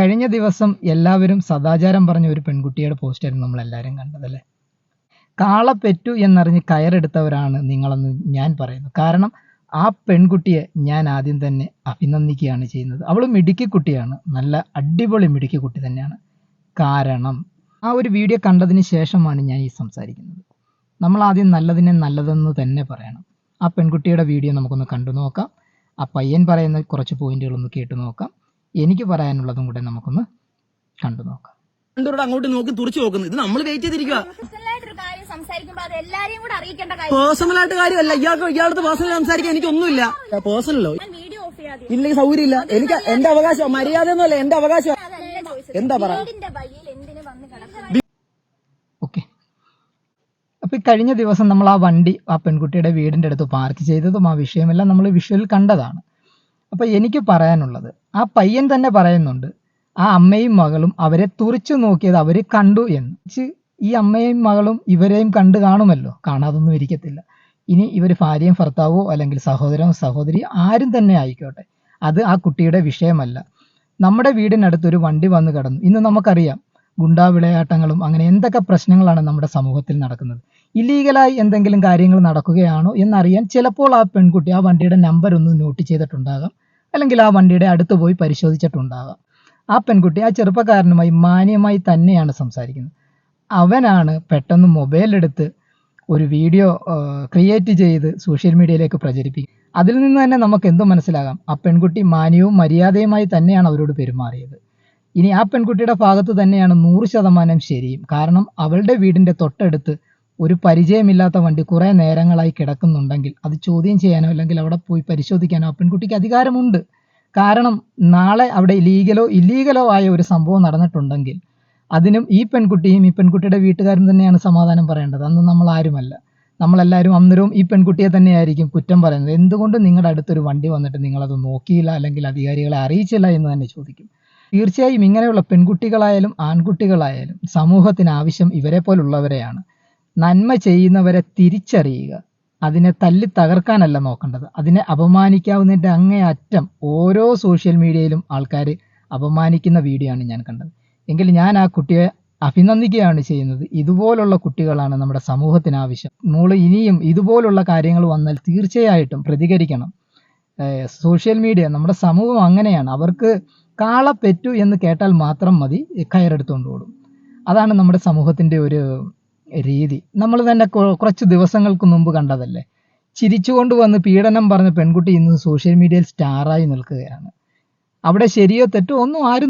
കഴിഞ്ഞ ദിവസം എല്ലാവരും സദാചാരം പറഞ്ഞ ഒരു പെൺകുട്ടിയുടെ പോസ്റ്റായിരുന്നു നമ്മൾ എല്ലാവരും കണ്ടതല്ലേ കാള പെറ്റു എന്നറിഞ്ഞ് കയറെടുത്തവരാണ് നിങ്ങളെന്ന് ഞാൻ പറയുന്നു. കാരണം ആ പെൺകുട്ടിയെ ഞാൻ ആദ്യം തന്നെ അഭിനന്ദിക്കുകയാണ് ചെയ്യുന്നത്. അവൾ മിടുക്കി കുട്ടിയാണ്. നല്ല അടിപൊളി മിടുക്കി കുട്ടി തന്നെയാണ്. കാരണം ആ ഒരു വീഡിയോ കണ്ടതിന് ശേഷമാണ് ഞാൻ ഈ സംസാരിക്കുന്നത്. നമ്മൾ ആദ്യം നല്ലതിനെ നല്ലതെന്ന് തന്നെ പറയണം. ആ പെൺകുട്ടിയുടെ വീഡിയോ നമുക്കൊന്ന് കണ്ടു നോക്കാം. ആ പയ്യൻ പറയുന്ന കുറച്ച് പോയിന്റുകളൊന്ന് കേട്ടു നോക്കാം. എനിക്ക് പറയാനുള്ളതും കൂടെ നമുക്കൊന്ന് കണ്ടു നോക്കാം. അങ്ങോട്ട് നോക്കി തുറച്ചു നോക്കുന്നു ഇത് നമ്മൾ വെയിറ്റ് ചെയ്തിരിക്കുക പേഴ്സണലായിട്ടൊരു കാര്യം സംസാരിക്കുമ്പോൾ അത് എല്ലാരെയും കൂടെ അറിയിക്കേണ്ട കാര്യം. പേഴ്സണൽ ആയിട്ട് കാര്യമല്ല. ഇയാൾക്ക് ഇയാളുടെ പേഴ്സണൽ സംസാരിക്കാൻ എനിക്കൊന്നുമില്ല. പേഴ്സണലോ? ഞാൻ വീഡിയോ ഓഫ് ചെയ്യാതെ. ഇല്ലെങ്കിൽ സൗകര്യമില്ല. എനിക്ക് എന്റെ അവകാശം മര്യാദ ഒന്നുമല്ല എന്റെ അവകാശം എന്താ പറ? അപ്പൊ വഴിയിൽ എന്തിനു വന്ന് കിടക്കണം? ഓക്കെ അപ്പോൾ ഈ കഴിഞ്ഞ ദിവസം നമ്മൾ ആ വണ്ടി ആ പെൺകുട്ടിയുടെ വീടിന്റെ അടുത്ത് പാർക്ക് ചെയ്തതും ആ വിഷയമെല്ലാം നമ്മൾ വിഷ്വലിൽ കണ്ടതാണ്. അപ്പോൾ എനിക്ക് പറയാനുള്ളത് ആ പയ്യൻ തന്നെ പറയുന്നുണ്ട് ആ അമ്മയും മകളും അവരെ തുറിച്ചു നോക്കിയത് അവർ കണ്ടു എന്ന്. ഈ അമ്മയും മകളും ഇവരെയും കണ്ടു കാണുമല്ലോ? കാണാതൊന്നും ഇരിക്കത്തില്ല. ഇനി ഇവർ ഭാര്യയും ഭർത്താവോ അല്ലെങ്കിൽ സഹോദരനോ സഹോദരി ആരും തന്നെ ആയിക്കോട്ടെ. അത് ആ കുട്ടിയുടെ വിഷയമല്ല. നമ്മുടെ വീടിനടുത്തൊരു വണ്ടി വന്നു കിടന്നു. ഇന്ന് നമുക്കറിയാം ഗുണ്ടാ വിളയാട്ടങ്ങളും അങ്ങനെ എന്തൊക്കെ പ്രശ്നങ്ങളാണ് നമ്മുടെ സമൂഹത്തിൽ നടക്കുന്നത്? ഇല്ലീഗലായി എന്തെങ്കിലും കാര്യങ്ങൾ നടക്കുകയാണോ എന്നറിയാൻ ചിലപ്പോൾ ആ പെൺകുട്ടി ആ വണ്ടിയുടെ നമ്പർ ഒന്ന് നോട്ട് ചെയ്തിട്ടുണ്ടാകാം. അല്ലെങ്കിൽ ആ വണ്ടിയുടെ അടുത്ത് പോയി പരിശോധിച്ചിട്ടുണ്ടാകാം. ആ പെൺകുട്ടി ആ ചെറുപ്പക്കാരനുമായി മാന്യമായി തന്നെയാണ് സംസാരിക്കുന്നത്. അവനാണ് പെട്ടെന്ന് മൊബൈൽ എടുത്ത് ഒരു വീഡിയോ ക്രിയേറ്റ് ചെയ്ത് സോഷ്യൽ മീഡിയയിലേക്ക് പ്രചരിപ്പിക്കും അതിൽ നിന്ന് തന്നെ നമുക്ക് എന്തും മനസ്സിലാകാം? ആ പെൺകുട്ടി മാന്യവും മര്യാദയുമായി തന്നെയാണ് അവരോട് പെരുമാറിയത്. ഇനി ആ പെൺകുട്ടിയുടെ ഭാഗത്ത് തന്നെയാണ് നൂറ് ശതമാനം ശരിയും. കാരണം അവളുടെ വീടിന്റെ തൊട്ടടുത്ത് ഒരു പരിചയമില്ലാത്ത വണ്ടി കുറെ നേരങ്ങളായി കിടക്കുന്നുണ്ടെങ്കിൽ അത് ചോദ്യം ചെയ്യാനോ അല്ലെങ്കിൽ അവിടെ പോയി പരിശോധിക്കാനോ ആ പെൺകുട്ടിക്ക് അധികാരമുണ്ട്. കാരണം നാളെ അവിടെ ലീഗലോ ഇല്ലീഗലോ ആയ ഒരു സംഭവം നടന്നിട്ടുണ്ടെങ്കിൽ അതിനും ഈ പെൺകുട്ടിയും ഈ പെൺകുട്ടിയുടെ വീട്ടുകാരും തന്നെയാണ് സമാധാനം പറയേണ്ടത്. അന്ന് നമ്മൾ ആരുമല്ല. നമ്മളെല്ലാവരും അന്നേരവും ഈ പെൺകുട്ടിയെ തന്നെയായിരിക്കും കുറ്റം പറയുന്നത്. എന്തുകൊണ്ട് നിങ്ങളുടെ അടുത്തൊരു വണ്ടി വന്നിട്ട് നിങ്ങളത് നോക്കിയില്ല അല്ലെങ്കിൽ അധികാരികളെ അറിയിച്ചില്ല എന്ന് തന്നെ ചോദിക്കും. തീർച്ചയായും ഇങ്ങനെയുള്ള പെൺകുട്ടികളായാലും ആൺകുട്ടികളായാലും സമൂഹത്തിന് ആവശ്യം ഇവരെ പോലുള്ളവരെയാണ്. നന്മ ചെയ്യുന്നവരെ തിരിച്ചറിയുക. അതിനെ തല്ലി തകർക്കാനല്ല നോക്കേണ്ടത്. അതിനെ അപമാനിക്കാവുന്നതിന്റെ അങ്ങേ അറ്റം ഓരോ സോഷ്യൽ മീഡിയയിലും ആൾക്കാർ അപമാനിക്കുന്ന വീഡിയോ ആണ് ഞാൻ കണ്ടത്. എങ്കിൽ ഞാൻ ആ കുട്ടിയെ അഭിനന്ദിക്കുകയാണ് ചെയ്യുന്നത്. ഇതുപോലുള്ള കുട്ടികളാണ് നമ്മുടെ സമൂഹത്തിന് ആവശ്യം. മോൾ ഇനിയും ഇതുപോലുള്ള കാര്യങ്ങൾ വന്നാൽ തീർച്ചയായിട്ടും പ്രതികരിക്കണം. സോഷ്യൽ മീഡിയ നമ്മുടെ സമൂഹം അങ്ങനെയാണ്. അവർക്ക് കാള പെറ്റു എന്ന് കേട്ടാൽ മാത്രം മതി കയറെടുത്തുകൊണ്ട് ഓടും. അതാണ് നമ്മുടെ സമൂഹത്തിന്റെ ഒരു രീതി. നമ്മൾ തന്നെ കുറച്ച് ദിവസങ്ങൾക്ക് മുമ്പ് കണ്ടതല്ലേ? ചിരിച്ചുകൊണ്ട് വന്ന് പീഡനം പറഞ്ഞ പെൺകുട്ടി ഇന്ന് സോഷ്യൽ മീഡിയയിൽ സ്റ്റാറായി നിൽക്കുകയാണ്. അവിടെ ശരിയോ തെറ്റോ ഒന്നും ആരും